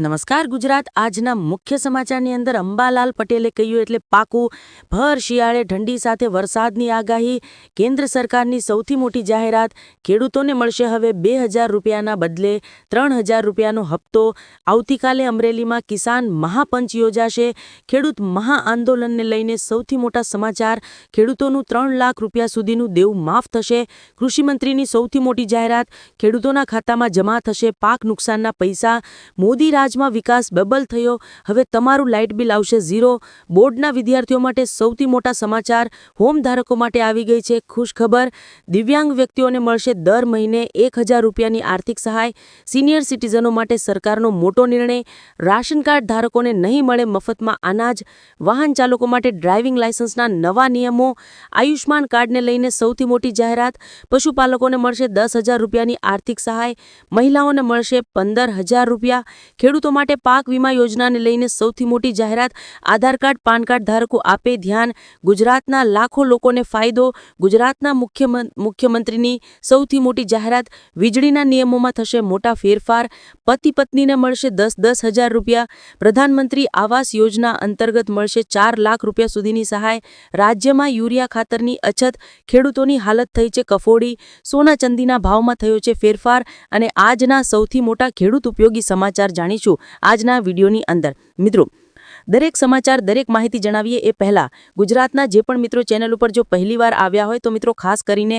નમસ્કાર ગુજરાત. આજના મુખ્ય સમાચારની અંદર અંબાલાલ પટેલે કહ્યું એટલે પાકું ભર શિયાળે ઠંડી સાથે વરસાદની આગાહી. કેન્દ્ર સરકારની સૌથી મોટી જાહેરાત, ખેડૂતોને મળશે હવે બે હજાર રૂપિયાના બદલે ત્રણ હજાર રૂપિયાનો હપ્તો. આવતીકાલે અમરેલીમાં કિસાન મહાપંચ યોજાશે. ખેડૂત મહાઆંદોલનને લઈને સૌથી મોટા સમાચાર, ખેડૂતોનું ત્રણ લાખ રૂપિયા સુધીનું દેવું માફ થશે. કૃષિમંત્રીની સૌથી મોટી જાહેરાત, ખેડૂતોના ખાતામાં જમા થશે પાક નુકસાનના પૈસા. મોદી રાજમાં વિકાસ બબલ થયો. હવે તમારું લાઇટ બિલ આવશે ઝીરો. બોર્ડના વિદ્યાર્થીઓ માટે સૌથી મોટા સમાચાર હોમ ધારકો માટે આવી ગઈ છે. ખુશખબર દિવ્યાંગ વ્યક્તિઓને મળશે દર મહિને એક રૂપિયાની આર્થિક સહાય. સિનિયર સિટીઝનો માટે સરકારનો મોટો નિર્ણય. રાશન કાર્ડ ધારકોને નહીં મળે મફતમાં અનાજ. વાહન ચાલકો માટે ડ્રાઇવિંગ લાયસન્સના નવા નિયમો. આયુષ્માન કાર્ડને લઈને સૌથી મોટી જાહેરાત. પશુપાલકોને મળશે દસ હજાર રૂપિયાની આર્થિક સહાય. મહિલાઓને મળશે પંદર હજાર રૂપિયા. ખેડૂતો માટે પાક વીમા યોજનાને લઈને સૌથી મોટી જાહેરાત આધાર કાર્ડ, પાન કાર્ડ ધારકો આપે ધ્યાન. ગુજરાતના લાખો લોકોને ફાયદો. ગુજરાતના મુખ્યમં- મુખ્યમંત્રીની સૌથી મોટી જાહેરાત વીજળીના નિયમોમાં થશે મોટા ફેરફાર. પતિ પત્નીને મળશે દસ દસ હજાર રૂપિયા. પ્રધાનમંત્રી આવાસ યોજના અંતર્ગત મળશે ચાર લાખ રૂપિયા સુધીની સહાય. રાજ્યમાં યુરિયા ખાતરની અછત. ખેડૂતોની હાલત થઈ છે કફોડી. સોના ચાંદીના ભાવમાં થયો છે ફેરફાર. અને આજના સૌથી મોટા ખેડૂત ઉપયોગી સમાચાર જાણીશું આજના વિડીયોની અંદર મિત્રો દરેક સમાચાર, દરેક માહિતી જણાવીએ એ પહેલા ગુજરાતના જે પણ મિત્રો ચેનલ ઉપર જો પહેલીવાર આવ્યા હોય તો મિત્રો ખાસ કરીને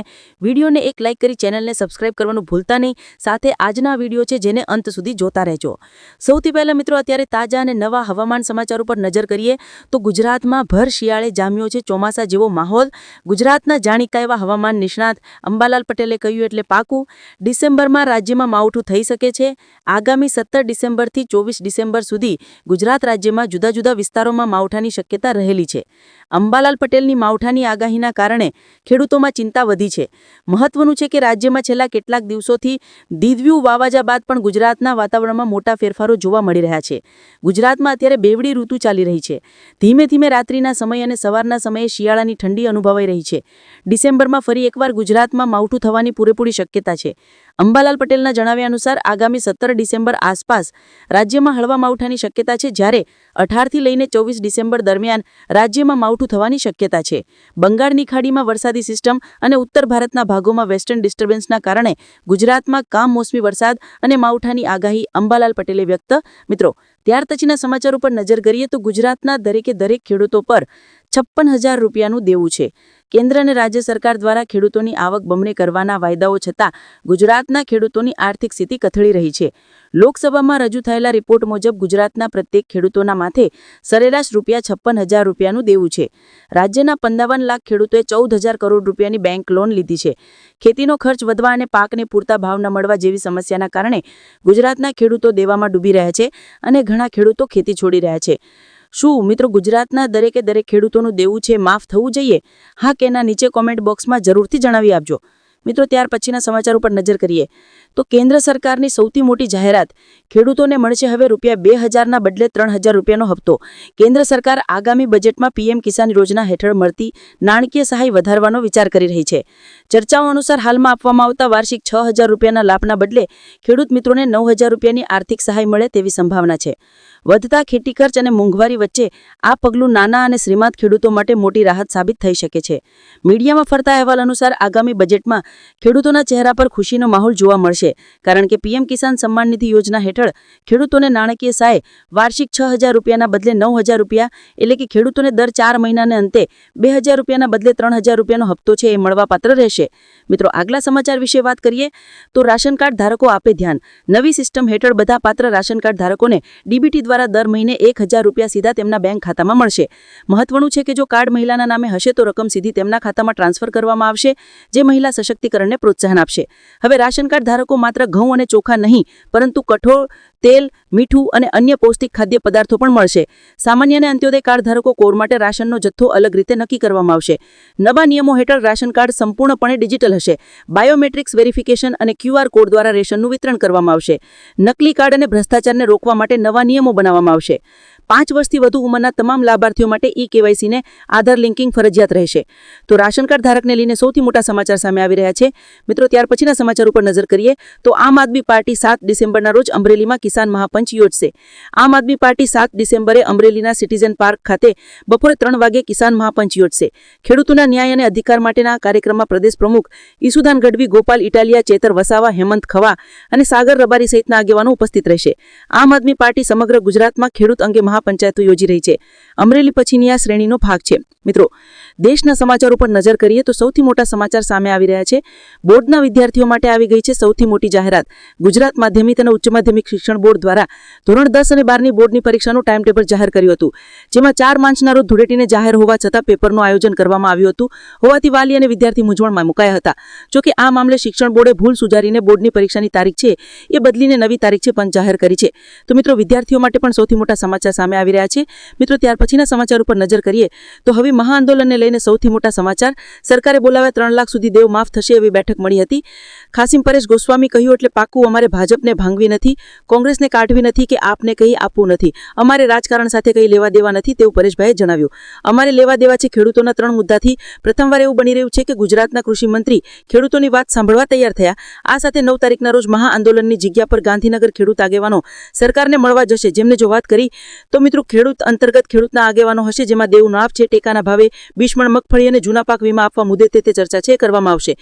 વિડીયોને એક લાઇક કરી ચેનલને સબસ્ક્રાઇબ કરવાનું ભૂલતા નહીં. સાથે આજના વીડિયો છે જેને અંત સુધી જોતા રહેજો. સૌથી પહેલાં મિત્રો અત્યારે તાજા અને નવા હવામાન સમાચાર ઉપર નજર કરીએ તો ગુજરાતમાં ભર શિયાળે જામ્યો છે ચોમાસા જેવો માહોલ. ગુજરાતના જાણીતા એવા હવામાન નિષ્ણાત અંબાલાલ પટેલે કહ્યું એટલે પાકું, ડિસેમ્બરમાં રાજ્યમાં માવઠું થઈ શકે છે. આગામી સત્તર ડિસેમ્બરથી ચોવીસ ડિસેમ્બર સુધી ગુજરાત રાજ્યમાં જુદા જુદા વિસ્તારોમાં માવઠાની શક્યતા રહેલી છે. અંબાલાલ પટેલની માવઠાની આગાહીના કારણે ખેડૂતોમાં ચિંતા વધી છે. મહત્વનું છે કે રાજ્યમાં છેલ્લા કેટલાક દિવસોથી દિવ્યુ વાવાઝા બાદ પણ ગુજરાતના વાતાવરણમાં મોટા ફેરફારો જોવા મળી રહ્યા છે. ગુજરાતમાં અત્યારે બેવડી ઋતુ ચાલી રહી છે. ધીમે ધીમે રાત્રિના સમય અને સવારના સમયે શિયાળાની ઠંડી અનુભવાઈ રહી છે. ડિસેમ્બરમાં ફરી એકવાર ગુજરાતમાં માવઠું થવાની પૂરેપૂરી શક્યતા છે. અંબાલાલ પટેલના જણાવ્યા અનુસાર, આગામી સત્તર ડિસેમ્બર આસપાસ રાજ્યમાં હળવા માવઠાની શક્યતા છે, જ્યારે અઢારથી લઈને ચોવીસ ડિસેમ્બર દરમિયાન રાજ્યમાં માવઠું થવાની શક્યતા છે. બંગાળની ખાડીમાં વરસાદી સિસ્ટમ અને ઉત્તર ભારતના ભાગોમાં વેસ્ટર્ન ડિસ્ટર્બન્સના કારણે ગુજરાતમાં કામમોસમી વરસાદ અને માવઠાની આગાહી અંબાલાલ પટેલે વ્યક્ત. મિત્રો, ત્યાર પછીના સમાચાર ઉપર નજર કરીએ તો ગુજરાતના દરેકે દરેક ખેડૂતો પર છપ્પન હજાર રૂપિયાનું દેવું છે. કેન્દ્ર અને રાજ્ય સરકાર દ્વારા ખેડૂતોની આવક બમણી કરવાના વાયદાઓ છતાં ગુજરાતના ખેડૂતોની આર્થિક સ્થિતિ કથળી રહી છે. લોકસભામાં રજૂ થયેલા રિપોર્ટ મુજબ ગુજરાતના પ્રત્યેક ખેડૂતોના માથે સરેરાશ રૂપિયા છપ્પન હજાર રૂપિયાનું દેવું છે. રાજ્યના પંદાવન લાખ ખેડૂતોએ ચૌદ હજાર કરોડ રૂપિયાની બેંક લોન લીધી છે. ખેતીનો ખર્ચ વધવા અને પાકને પૂરતા ભાવ ન મળવા જેવી સમસ્યાના કારણે ગુજરાતના ખેડૂતો દેવામાં ડૂબી રહ્યા છે અને ઘણા ખેડૂતો ખેતી છોડી રહ્યા છે. શું, મિત્રો, ગુજરાતના દરેકે દરેક ખેડૂતોનું દેવું છે, માફ થવું જોઈએ? હા કેના નીચે કોમેન્ટ બોક્સમાં જરૂરથી જણાવી આપજો. મિત્રો, ત્યાર પછીના સમાચાર ઉપર નજર કરીએ. તો કેન્દ્ર સરકારની સૌથી મોટી જાહેરાત, ખેડૂતોને મળશે હવે રૂપિયા બે હજારના બદલે ત્રણ હજાર રૂપિયાનો હપ્તો. કેન્દ્ર સરકાર આગામી બજેટમાં પીએમ કિસાન યોજના હેઠળ મળતી નાણાકીય સહાય વધારવાનો વિચાર કરી રહી છે. ચર્ચાઓ અનુસાર હાલમાં આપવામાં આવતા વાર્ષિક છ હજાર રૂપિયાના લાભના બદલે ખેડૂત મિત્રોને નવ હજાર રૂપિયાની આર્થિક સહાય મળે તેવી સંભાવના છે. વધતા ખેતી ખર્ચ અને મોંઘવારી વચ્ચે આ પગલું નાના અને શ્રીમંત ખેડૂતો માટે મોટી રાહત સાબિત થઈ શકે છે. મીડિયામાં ફરતા અહેવાલ અનુસાર આગામી બજેટમાં ખેડૂતોના ચહેરા પર ખુશીનો માહોલ જોવા મળશે, કારણ કે પીએમ કિસાન સન્માન નિધિ યોજના હેઠળ ખેડૂતોને નાણાકીય સહાય વાર્ષિક છ હજાર રૂપિયાના બદલે નવ હજાર રૂપિયા એટલે કે ખેડૂતોને દર ચાર મહિનાને અંતે બે હજાર રૂપિયાના બદલે ત્રણ હજાર રૂપિયાનો હપ્તો છે એ મળવાપાત્ર રહેશે. મિત્રો, આગલા સમાચાર વિશે વાત કરીએ તો રાશન કાર્ડ ધારકો આપે ધ્યાન. નવી સિસ્ટમ હેઠળ બધા પાત્ર રાશન કાર્ડ ધારકોને ડીબીટી દ્વારા દર મહિને એક હજાર રૂપિયા સીધા તેમના બેંક ખાતામાં મળશે. મહત્વનું છે કે જો કાર્ડ મહિલાના નામે હશે તો રકમ સીધી તેમના ખાતામાં ટ્રાન્સફર કરવામાં આવશે, જે મહિલા સશક્તિકરણને પ્રોત્સાહન આપશે. હવે રાશન કાર્ડ ધારકો માત્ર ઘઉં અને ચોખા નહીં, પરંતુ કઠોળ તેલ, મીઠું અને અન્ય પૌષ્ટિક ખાદ્ય પદાર્થો પણ મળશે. સામાન્ય અને અંત્યોદય કાર્ડ ધારકો કોર માટે રાશનનો જથ્થો અલગ રીતે નક્કી કરવામાં આવશે. નવા નિયમો હેઠળ રાશન કાર્ડ સંપૂર્ણપણે ડિજિટલ હશે. બાયોમેટ્રિક્સ વેરિફિકેશન અને ક્યુઆર કોડ દ્વારા રેશનનું વિતરણ કરવામાં આવશે. નકલી કાર્ડ અને ભ્રષ્ટાચારને રોકવા માટે નવા નિયમો બનાવવામાં આવશે. પાંચ વર્ષથી વધુ ઉંમરના તમામ લાભાર્થીઓ માટે ઈ કેવાયસીને આધાર લિંકિંગ ફરજિયાત રહેશે. તો રાશન કાર્ડ ધારકને લઈને સૌથી મોટા સમાચાર સામે આવી રહ્યા છે. મિત્રો, ત્યાર પછીના સમાચાર ઉપર નજર કરીએ, તો આમ આદમી પાર્ટી સાત ડિસેમ્બરના રોજ અમરેલીમાં કિસાન મહાપંચ યોજશે. આમ આદમી પાર્ટી સાત ડિસેમ્બરે અમરેલીના સિટીઝન પાર્ક ખાતે બપોરે ત્રણ વાગે કિસાન મહાપંચ યોજશે. ખેડૂતોના ન્યાય અને અધિકાર માટેના કાર્યક્રમમાં પ્રદેશ પ્રમુખ ઈસુદાન ગઢવી, ગોપાલ ઇટાલિયા, ચેતર વસાવા, હેમંત ખવા અને સાગર રબારી સહિતના આગેવાનો ઉપસ્થિત રહેશે. આમ આદમી પાર્ટી સમગ્ર ગુજરાતમાં ખેડૂત અંગે મહાપંચાયતો યોજી રહી છે. અમરેલી પછીની આ શ્રેણીનો ભાગ છે. મિત્રો, દેશના સમાચાર ઉપર નજર કરીએ તો સૌથી મોટા સમાચાર સામે આવી રહ્યા છે. બોર્ડના વિદ્યાર્થીઓ માટે આવી ગઈ છે સૌથી મોટી જાહેરાત. ગુજરાત માધ્યમિક અને ઉચ્ચ માધ્યમિક શિક્ષણ બોર્ડ દ્વારા ધોરણ દસ અને બારની બોર્ડની પરીક્ષાનું ટાઈમ ટેબલ જાહેર કર્યું હતું. જેમાં ચાર માર્ચના રોજ ધૂળેટીને જાહેર હોવા છતાં પેપરનું આયોજન કરવામાં આવ્યું હતું. હોવાથી વાલી અને વિદ્યાર્થી મૂંઝવણમાં મુકાયા હતા. જોકે આ મામલે શિક્ષણ બોર્ડે ભૂલ સુધારીને બોર્ડની પરીક્ષાની તારીખ છે એ બદલીને નવી તારીખ છે પણ જાહેર કરી છે. તો મિત્રો, વિદ્યાર્થીઓ માટે પણ સૌથી મોટા સમાચાર સામે આવી રહ્યા છે. મિત્રો, ત્યાર પછીના સમાચાર ઉપર નજર કરીએ તો હવે મહાઆંદોલનને લઈને સૌથી મોટા સમાચાર. સરકારે બોલાવ્યા ત્રણ લાખ સુધી દેવ માફ થશે એવી બેઠક મળી હતી. ખાસીમ પરેશ ગોસ્વામી કહ્યું એટલે પાકું અમારે ભાજપને ભાંગવી નથી, કોંગ્રેસને કાઢવી નથી કે આપને કંઈ આપવું નથી. અમારે રાજકારણ સાથે કંઈ લેવા દેવા નથી તેવું પરેશભાઈએ જણાવ્યું. અમારે લેવા દેવા છે ખેડૂતોના ત્રણ મુદ્દાથી. પ્રથમવાર એવું બની રહ્યું છે કે ગુજરાતના કૃષિમંત્રી ખેડૂતોની વાત સાંભળવા તૈયાર થયા. આ સાથે નવ તારીખના રોજ મહાઆંદોલનની જગ્યા પર ગાંધીનગર ખેડૂત આગેવાનો સરકારને મળવા જશે. જેમને જો વાત કરી તો મિત્રો ખેડૂત અંતર્ગત ખેડૂતના આગેવાનો હશે, જેમાં દેવું નાફ છે, ટેકાના ભાવે બિસ્મણ મગફળી અને જૂના પાક વીમા આપવા મુદ્દે તે તે ચર્ચા છે કરવામાં આવશે.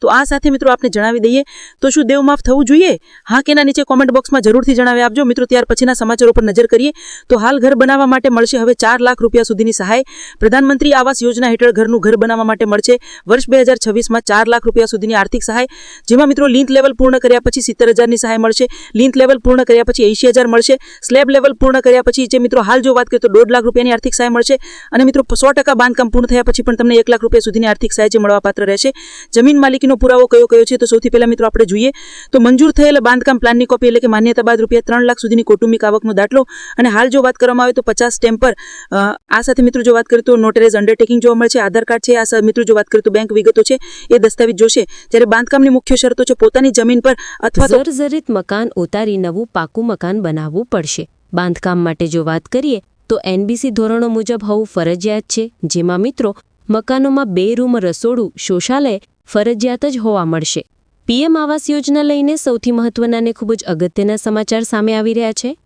તો આ સાથે મિત્રો આપને જણાવી દઈએ, તો શું દેવ માફ થવું જોઈએ? હા કેના નીચે કોમેન્ટ બોક્સમાં જરૂરથી જણાવી આપજો. મિત્રો ત્યાર પછીના સમાચારો પર નજર કરીએ, તો હાલ ઘર બનાવવા માટે મળશે હવે ચાર લાખ રૂપિયા સુધીની સહાય. પ્રધાનમંત્રી આવાસ યોજના હેઠળ ઘરનું ઘર બનાવવા માટે મળશે વર્ષ બે હજાર છવ્વીસમાં ચાર લાખ રૂપિયા સુધીની આર્થિક સહાય. જેમાં મિત્રો લિંક લેવલ પૂર્ણ કર્યા પછી સિત્તેર હજારની સહાય મળશે લિંક લેવલ પૂર્ણ કર્યા પછી એંશી હજાર મળશે, સ્લેબ લેવલ પૂર્ણ કર્યા પછી જે મિત્રો હાલ જો વાત કરીએ તો દોઢ લાખ રૂપિયાની આર્થિક સહાય મળશે અને મિત્રો સો ટકા બાંધકામ પૂર્ણ થયા પછી પણ તમને એક લાખ રૂપિયા સુધીની આર્થિક સહાય છે મળવાપાત્ર રહેશે. જમીન માલિકીનો પુરાવો કયો કયો છે? તો સૌથી પહેલાં મિત્રો આપણે જોઈએ. તો મંજૂર થયેલ બાંધકામ પ્લાનની કોપી એટલે કે માન્યતા બાદ રૂપિયા ત્રણ લાખ સુધીની કૌટુંબિક આવકનો દાખલો અને હાલ જો વાત કરવામાં આવે તો પચાસ સ્ટેમ્પર પર આ સાથે મિત્રો જો વાત કરીએ તો નોટરેજ અંડરટેકિંગ જોવા મળશે આધાર કાર્ડ છે, આ મિત્રો જો વાત કરીએ તો બેંક વિગતો છે, એ દસ્તાવેજ જોશે. જ્યારે બાંધકામની મુખ્ય શરતો છે પોતાની જમીન પર અથવા જર્જરિત મકાન ઉતારી નવું પાકું મકાન બનાવવું પડશે. બાંધકામ માટે જો વાત કરીએ, તો એનબીસી ધોરણો મુજબ હોવું ફરજિયાત છે. જેમાં મિત્રો, મકાનોમાં બે રૂમ રસોડું, શૌચાલય ફરજિયાત જ હોવા મળશે. પીએમ આવાસ યોજના લઈને સૌથી મહત્વના અને ખૂબ જ અગત્યના સમાચાર સામે આવી રહ્યા છે.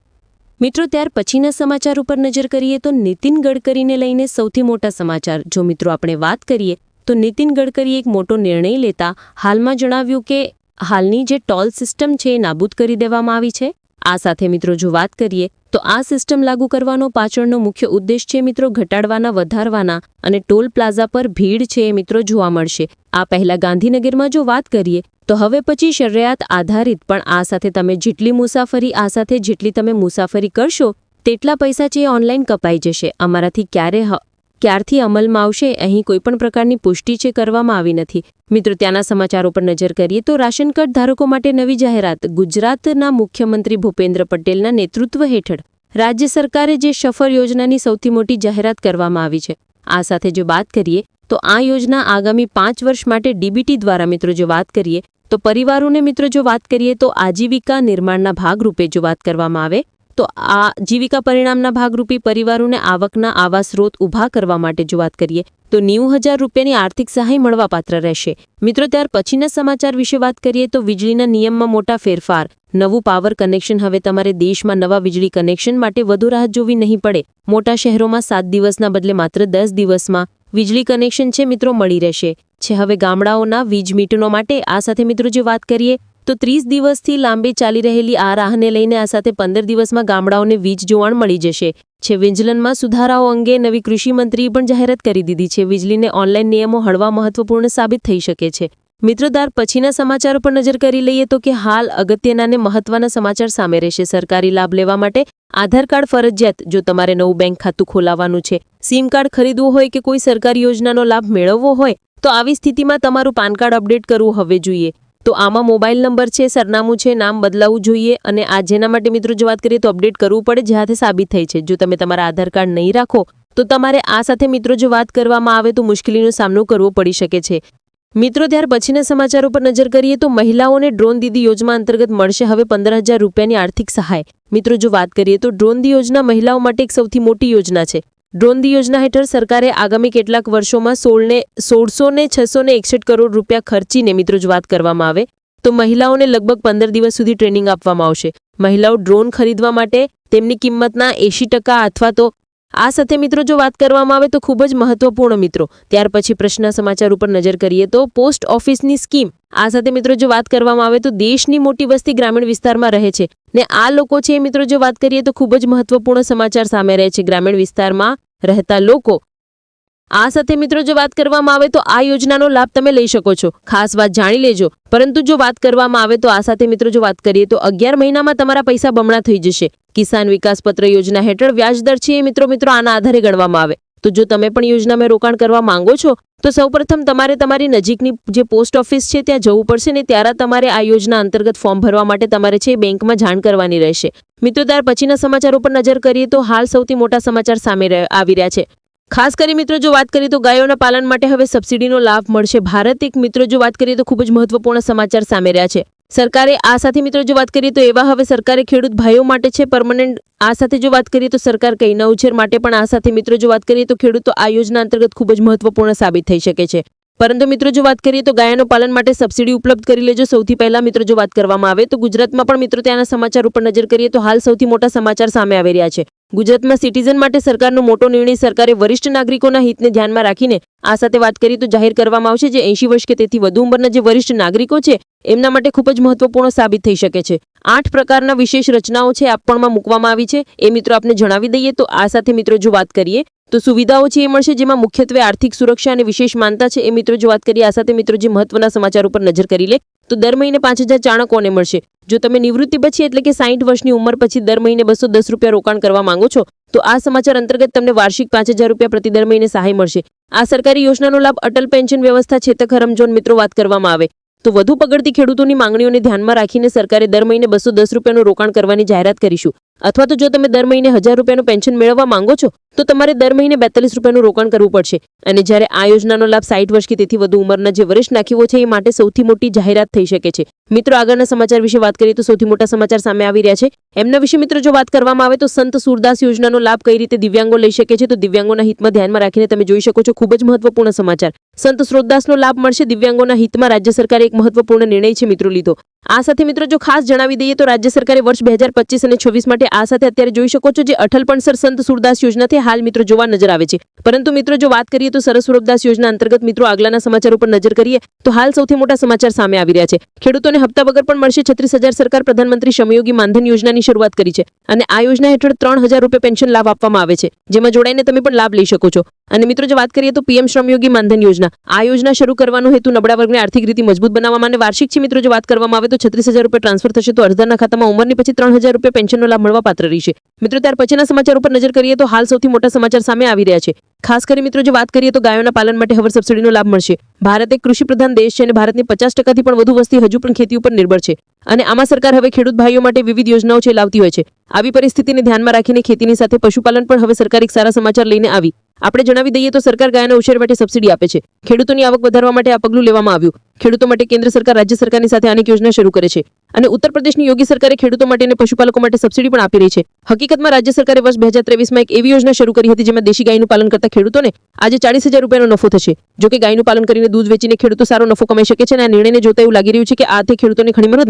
મિત્રો, ત્યાર પછીના સમાચાર ઉપર નજર કરીએ તો નીતિન ગડકરીને લઈને સૌથી મોટા સમાચાર. જો મિત્રો, આપણે વાત કરીએ, તો નીતિન ગડકરીએ એક મોટો નિર્ણય લેતા હાલમાં જણાવ્યું કે હાલની જે ટોલ સિસ્ટમ છે એ નાબૂદ કરી દેવામાં આવી છે. આ સાથે મિત્રો જો વાત કરીએ, તો આ સિસ્ટમ લાગુ કરવાનો પાછળનો મુખ્ય ઉદ્દેશ છે મિત્રો ઘટાડવાના, વધારવાના અને ટોલ પ્લાઝા પર ભીડ છે એ મિત્રો જોવા મળશે. આ પહેલા ગાંધીનગરમાં જો વાત કરીએ, તો હવે પછી શર્યાત આધારિત, પણ આ સાથે તમે જેટલી મુસાફરી, આ સાથે જેટલી તમે મુસાફરી કરશો, તેટલા પૈસા છે એ ઓનલાઈન કપાઈ જશે. અમારાથી ક્યારે ક્યારથી અમલમાં આવશે, અહીં કોઈપણ પ્રકારની પુષ્ટિ છે કરવામાં આવી નથી. મિત્રો, ત્યાંના સમાચારો પર નજર કરીએ તો રાશન કાર્ડ ધારકો માટે નવી જાહેરાત. ગુજરાતના મુખ્યમંત્રી ભૂપેન્દ્ર પટેલના નેતૃત્વ હેઠળ રાજ્ય સરકારે જે સફર યોજનાની સૌથી મોટી જાહેરાત કરવામાં આવી છે. આ સાથે જો વાત કરીએ, તો આ યોજના આગામી પાંચ વર્ષ માટે ડીબીટી દ્વારા મિત્રો જો વાત કરીએ, તો પરિવારોને મિત્રો જો વાત કરીએ, તો આજીવિકા નિર્માણના ભાગરૂપે જો વાત કરવામાં આવે તો આ જીવિકા પરિણામના ભાગરૂપી પરિવારોને આવકના આવા સ્ત્રોત ઊભા કરવા માટે જો વાત કરીએ, તો નેવું હજાર રૂપિયાની આર્થિક સહાય મળવાપાત્ર રહેશે. મિત્રો, ત્યાર પછીના સમાચાર વિશે વાત કરીએ તો વીજળીના નિયમમાં મોટા ફેરફાર. નવું પાવર કનેક્શન હવે તમારે દેશમાં નવા વીજળી કનેક્શન માટે વધુ રાહત જોવી નહીં પડે. મોટા શહેરોમાં સાત દિવસના બદલે માત્ર દસ દિવસમાં વીજળી કનેક્શન છે મિત્રો મળી રહેશે. છે, હવે ગામડાઓના વીજ મીટરો માટે આ સાથે મિત્રો જે વાત કરીએ તો ત્રીસ દિવસથી લાંબી ચાલી રહેલી આ રાહને લઈને આ સાથે પંદર દિવસમાં ગામડાઓને વીજ જોવાણ મળી જશે. છે, વિંજલનમાં સુધારાઓ અંગે નવી કૃષિમંત્રીએ પણ જાહેરાત કરી દીધી છે. વીજળીને ઓનલાઈન નિયમો હળવા મહત્વપૂર્ણ સાબિત થઈ શકે છે. મિત્રોદાર પછીના સમાચારો પર નજર કરી લઈએ તો કે હાલ અગત્યના અને મહત્વના સમાચાર સામે રહેશે. સરકારી લાભ લેવા માટે આધાર કાર્ડ ફરજિયાત, જો તમારે નવું બેંક ખાતું ખોલાવવાનું છે. સિમ કાર્ડ ખરીદવું હોય કે કોઈ સરકારી યોજનાનો લાભ મેળવવો હોય, તો આવી સ્થિતિમાં તમારું પાન કાર્ડ અપડેટ કરવું હવે જોઈએ. તો આમાં મોબાઈલ નંબર છે, સરનામું છે, નામ બદલાવવું જોઈએ અને આ જેના માટે મિત્રો જો વાત કરીએ તો અપડેટ કરવું પડે જ્યાંથી સાબિત થઈ છે. જો તમે તમારા આધાર કાર્ડ નહીં રાખો, તો તમારે આ સાથે મિત્રો જો વાત કરવામાં આવે તો મુશ્કેલીનો સામનો કરવો પડી શકે છે. મિત્રો ત્યાર પછીના સમાચારો પર નજર કરીએ તો મહિલાઓને ડ્રોન દીદી યોજના અંતર્ગત મળશે હવે પંદર હજાર રૂપિયાની આર્થિક સહાય. મિત્રો જો વાત કરીએ તો ડ્રોન દી યોજના મહિલાઓ માટે એક સૌથી મોટી યોજના છે. ડ્રોન દી યોજના હેઠળ સરકારે આગામી કેટલાક વર્ષોમાં સોળને સોળસો ને છસો ને એકસઠ કરોડ રૂપિયા ખર્ચીને મિત્રો જ વાત કરવામાં આવે, તો મહિલાઓને લગભગ પંદર દિવસ સુધી ટ્રેનિંગ આપવામાં આવશે. મહિલાઓ ડ્રોન ખરીદવા માટે તેમની કિંમતના એંશી ટકા અથવા તો આ સાથે મિત્રો જો વાત કરવામાં આવે તો ખૂબ જ મહત્વપૂર્ણ મિત્રો. ત્યાર પછી પ્રશ્ન સમાચાર ઉપર નજર કરીએ તો પોસ્ટ ઓફિસની સ્કીમ. આ સાથે મિત્રો જો વાત કરવામાં આવે તો દેશની મોટી વસ્તી ગ્રામીણ વિસ્તારમાં રહે છે. ને આ લોકો છે મિત્રો જો વાત કરીએ તો ખૂબ જ મહત્વપૂર્ણ સમાચાર સામે રહે છે ગ્રામીણ વિસ્તારમાં રહેતા લોકો. આ સાથે મિત્રો જો વાત કરવામાં આવે તો આ યોજનાનો લાભ તમે લઈ શકો છો. ખાસ વાત જાણી લેજો. પરંતુ જો વાત કરવામાં આવે તો આ સાથે મિત્રો જો વાત કરીએ તો અગિયાર મહિનામાં તમારા પૈસા બમણા થઈ જશે. કિસાન વિકાસ પત્ર યોજના હેઠળ વ્યાજદર છે એ મિત્રો મિત્રો આના આધારે ગણવામાં આવે. તો જો તમે પણ યોજનામાં રોકાણ કરવા માંગો છો, તો સૌપ્રથમ તમારે તમારી નજીકની જે પોસ્ટ ઓફિસ છે ત્યાં જવું પડશે ને ત્યારે તમારે આ યોજના અંતર્ગત ફોર્મ ભરવા માટે તમારે છે એ બેંકમાં જાણ કરવાની રહેશે. મિત્રો ત્યાર પછીના સમાચારો પર નજર કરીએ તો હાલ સૌથી મોટા સમાચાર સામે આવી રહ્યા છે. ખાસ કરી મિત્રો, જો વાત કરીએ તો ગાયોના પાલન માટે હવે સબસિડીનો લાભ મળશે. ભારત એક મિત્રો, જો વાત કરીએ તો ખૂબ જ મહત્વપૂર્ણ સમાચાર સામે રહ્યા છે. સરકારે આ સાથે મિત્રો જો વાત કરીએ તો એવા હવે સરકારે ખેડૂત ભાઈઓ માટે છે પરમનન્ટ આ સાથે જો વાત કરીએ તો સરકાર કઈના ઉછેર માટે પણ આ સાથે મિત્રો જો વાત કરીએ તો ખેડૂતો આ યોજના અંતર્ગત ખૂબ જ મહત્વપૂર્ણ સાબિત થઈ શકે છે. પરંતુ મિત્રો જો વાત કરીએ તો ગાયનો પાલન માટે સબસિડી ઉપલબ્ધ કરી લેજો. સૌથી પહેલા મિત્રો જો વાત કરવામાં આવે તો ગુજરાતમાં પણ મિત્રો ત્યાંના સમાચાર ઉપર નજર કરીએ તો હાલ સૌથી મોટા સમાચાર સામે આવી રહ્યા છે. ગુજરાતમાં સિટીઝન માટે સરકારનો મોટો નિર્ણય સરકારે વરિષ્ઠ નાગરિકોના હિતને ધ્યાનમાં રાખીને આ સાથે વાત કરીએ તો જાહેર કરવામાં આવશે જે એંશી વર્ષ કે તેથી વધુ ઉંમરના જે વરિષ્ઠ નાગરિકો છે એમના માટે ખૂબ જ મહત્વપૂર્ણ સાબિત થઈ શકે છે. આઠ પ્રકારના વિશેષ રચનાઓ છે આપવામાં મૂકવામાં આવી છે. એ મિત્રો આપને જણાવી દઈએ તો આ સાથે મિત્રો જો વાત કરીએ તો સુવિધાઓ છે એ મળશે જેમાં મુખ્યત્વે આર્થિક સુરક્ષા અને વિશેષ માનતા છે. એ મિત્રો જો વાત કરીએ આ સાથે મિત્રો જે મહત્વના સમાચાર ઉપર નજર કરી લે, તો દર મહિને પાંચ હજાર ચાણકોને મળશે. જો તમે નિવૃત્તિ પછી એટલે કે સાઠ વર્ષની ઉંમર પછી દર મહિને બસો દસ રૂપિયા રોકાણ કરવા માંગો છો, તો આ સમાચાર અંતર્ગત તમને વાર્ષિક પાંચ હજાર રૂપિયા પ્રતિ દર મહિને સહાય મળશે. આ સરકારી યોજનાનો લાભ અટલ પેન્શન વ્યવસ્થા છેતક હરમજોન મિત્રો વાત કરવામાં આવે. તો વધુ પગડતી ખેડૂતોની માંગણીઓને ધ્યાનમાં રાખીને સરકારે દર મહિને બસો દસ રૂપિયાનું રોકાણ કરવાની જાહેરાત કરીશું. અથવા તો જો તમે દર મહિને હજાર રૂપિયાનું પેન્શન મેળવવા માંગો છો, તો તમારે દર મહિને બેતાલીસ રૂપિયાનું રોકાણ કરવું પડશે. અને જ્યારે આ યોજનાનો લાભ સાઠ વર્ષ કે તેથી વધુ ઉંમરના જે વરિષ્ઠ નાખીવો છે, એ માટે સૌથી મોટી જાહેરાત થઈ શકે છે. મિત્રો, આગળના સમાચાર વિશે વાત કરીએ તો સૌથી મોટા સમાચાર સામે આવી રહ્યા છે. એમના વિશે મિત્રો, જો વાત કરવામાં આવે તો સંત સુરદાસ યોજનાનો લાભ કઈ રીતે દિવ્યાંગો લઈ શકે છે, તો દિવ્યાંગોના હિતમાં ધ્યાનમાં રાખીને તમે જોઈ શકો છો, ખૂબ જ મહત્વપૂર્ણ સમાચાર. સંત સુરદાસનો લાભ મળશે દિવ્યાંગોના હિતમાં, રાજ્ય સરકારે એક મહત્વપૂર્ણ નિર્ણય છે મિત્રો લીધો. આ સાથે મિત્રો, જો ખાસ જણાવી દઈએ તો રાજ્ય સરકારે વર્ષ બે અને છવ્વીસ માટે આ સાથે અત્યારે જોઈ શકો છો જે અટલ પણસર સંત સુરદાસ યોજનાથી હાલ મિત્રો જોવા નજર આવે છે. પરંતુ મિત્રો જો વાત કરીએ તો સરસ સુરભદાસ યોજના અંતર્ગત મિત્રો આગલાના સમાચાર ઉપર નજર કરીએ, તો હાલ સૌથી મોટા સમાચાર સામે આવી રહ્યા છે. ખેડૂતોને હપ્તા વગર પણ મળશે છત્રીસ હજાર સરકાર પ્રધાનમંત્રી શ્રમયોગી માનધન યોજનાની શરૂઆત કરી છે અને આ યોજના હેઠળ ત્રણ હજાર રૂપિયા પેન્શન લાભ આપવામાં આવે છે, જેમાં જોડાઈને તમે પણ લાભ લઈ શકો છો. અને મિત્રો જો વાત કરીએ તો પીએમ શ્રમયોગી માનધન યોજના, આ યોજના શરૂ કરવાનો હેતુ નબળા વર્ગને આર્થિક રીતે મજબૂત બનાવવા માટે વાર્ષિક છે મિત્રો જો વાત કરવામાં આવે તો છત્રીસ હજાર રૂપિયા ટ્રાન્સફર થશે તો અડધાના ખાતામાં ઉંમરની પછી ત્રણ હજાર રૂપિયા પેન્શનનો લાભ મળવા પાત્ર રહેશે. મિત્રો, ત્યાર પછીના સમાચાર ઉપર નજર કરીએ તો હાલ સૌથી મોટા સમાચાર સામે આવી રહ્યા છે. ખાસ કરી મિત્રો, જો વાત કરીએ તો ગાયોના પાલન માટે હવે સબસિડીનો લાભ મળશે. ભારત એક કૃષિ પ્રધાન દેશ છે અને ભારતની પચાસ ટકાથી પણ વધુ વસ્તી હજુ પણ ખેતી ઉપર નિર્ભર છે. અને આમાં સરકાર હવે ખેડૂત ભાઈઓ માટે વિવિધ યોજનાઓ છે લાવતી હોય છે. આવી પરિસ્થિતિને ધ્યાનમાં રાખીને ખેતીની સાથે પશુપાલન પણ હવે સરકાર એક સારા સમાચાર લઈને આવી. આપણે જણાવી દઈએ તો સરકાર ગાયના ઉછેર માટે સબસિડી આપે છે. ખેડૂતોની આવક વધારવા માટે આ પગલું લેવામાં આવ્યું. ખેડૂતો માટે કેન્દ્ર સરકાર રાજ્ય સરકારની સાથે અનેક યોજના શરૂ કરે છે. અને ઉત્તર પ્રદેશની યોગી સરકારે ખેડૂતો માટે અને પશુપાલકો માટે સબસિડી પણ આપી રહી છે. હકીકતમાં રાજ્ય સરકારે વર્ષ બે હજાર ત્રેવીસમાં એક એવી યોજના શરૂ કરી હતી જેમાં દેશી ગાયનું પાલન કરતા ખેડૂતોને આજે ચાલીસ હજાર રૂપિયાનો નફો થશે. જો કે ગાયનું પાલન કરીને દૂધ વેચીને ખેડૂતો સારો નફો કમાઈ શકે છે અને આ નિર્ણયને જોતા એવું લાગી રહ્યું છે કે આથી ખેડૂતોને ઘણી મદદ